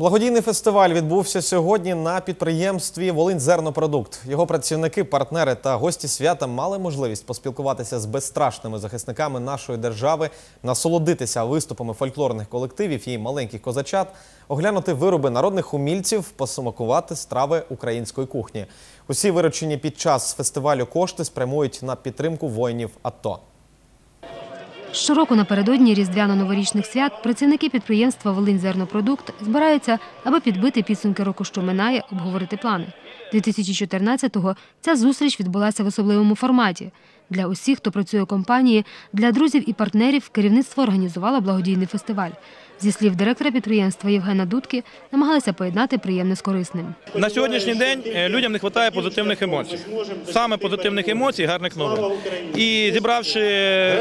Благодійний фестиваль відбувся сьогодні на підприємстві Волинь-Зернопродукт. Його працівники, партнери та гості свята мали можливість поспілкуватися з безстрашними захисниками нашої держави, насолодитися виступами фольклорних колективів і маленьких козачат, оглянути вироби народних умільців, посмакувати страви української кухні. Усі виручені під час фестивалю кошти спрямують на підтримку воїнів АТО. Щороку напередодні різдвяно-новорічних свят працівники підприємства «Волиньзернопродукт» збираються, аби підбити підсумки року, що минає, обговорити плани. 2014-го ця зустріч відбулася в особливому форматі. Для усіх, хто працює у компанії, для друзів і партнерів керівництво організувало благодійний фестиваль. Зі слів директора підприємства Євгена Дудки, намагалися поєднати приємне з корисним. На сьогоднішній день е, людям не вистачає позитивних емоцій. Саме позитивних емоцій, гарних новин. І зібравши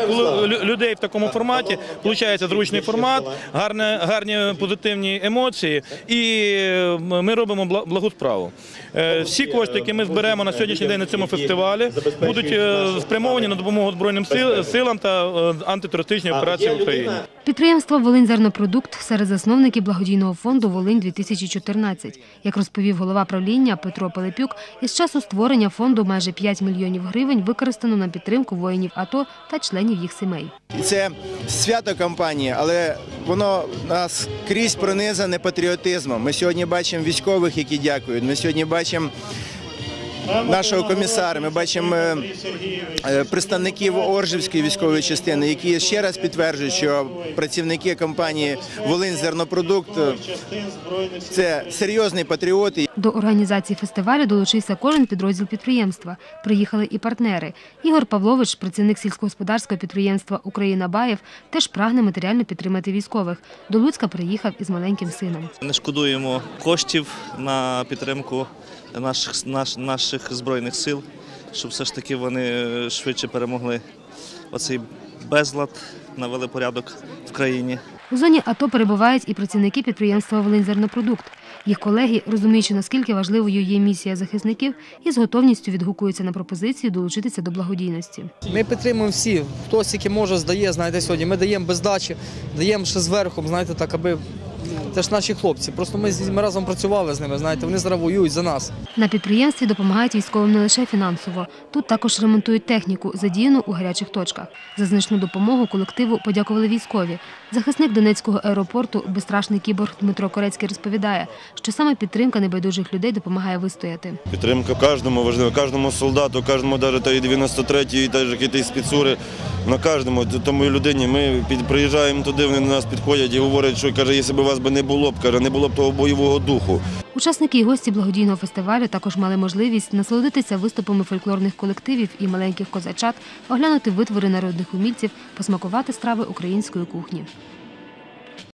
лю- людей в такому форматі, виходить зручний формат, гарне, гарні позитивні емоції, і е, ми робимо бла- благу справу. Е, Всі кошти, які ми зберемо на сьогоднішній день на цьому фестивалі, будуть е, спрямовані на допомогу Збройним сил- силам та е, антитерористичній операції в Україні. Підприємство «Волиньзернопродукт» серед засновників благодійного фонду «Волинь-2014». Як розповів голова правління Петро Пилипюк, із часу створення фонду майже 5 мільйонів гривень використано на підтримку воїнів АТО та членів їх сімей. Це свято компанії, але воно нас крізь пронизане патріотизмом. Ми сьогодні бачимо військових, які дякують. Ми сьогодні бачимо нашого комісара. Ми бачимо е, е, представників Оржівської військової частини, які ще раз підтверджують, що працівники компанії Волинь Зернопродукт це серйозні патріоти. До організації фестивалю долучився кожен підрозділ підприємства. Приїхали і партнери. Ігор Павлович, працівник сільськогосподарського підприємства Україна Баєв, теж прагне матеріально підтримати військових. До Луцька приїхав із маленьким сином. Не шкодуємо коштів на підтримку наших, наш, наших збройних сил, щоб все ж таки вони швидше перемогли оцей безлад, навели порядок в країні. У зоні АТО перебувають і працівники підприємства «Волиньзернопродукт». Їх колеги, розуміючи, наскільки важливою є місія захисників, із готовністю відгукуються на пропозицію долучитися до благодійності. Ми підтримуємо всі. Хто який може, здає, знаєте, сьогодні. Ми даємо без дачі, даємо ще зверху, знаєте, так, аби. Це ж наші хлопці. Просто ми, ми разом працювали з ними, знаєте, вони зараз воюють за нас. На підприємстві допомагають військовим не лише фінансово. Тут також ремонтують техніку, задіяну у гарячих точках. За значну допомогу колективу подякували військові. Захисник Донецького аеропорту, безстрашний кіборг Дмитро Корецький розповідає, що саме підтримка небайдужих людей допомагає вистояти. Підтримка кожному важлива, кожному солдату, кожному навіть тої 93-ї, та якісь спецури, на кожному тому людині. Ми приїжджаємо туди, вони до нас підходять і говорять, що каже, якщо б вас би не було б, каже, не було б того бойового духу. Учасники і гості благодійного фестивалю також мали можливість насолодитися виступами фольклорних колективів і маленьких козачат, оглянути витвори народних умільців, посмакувати страви української кухні.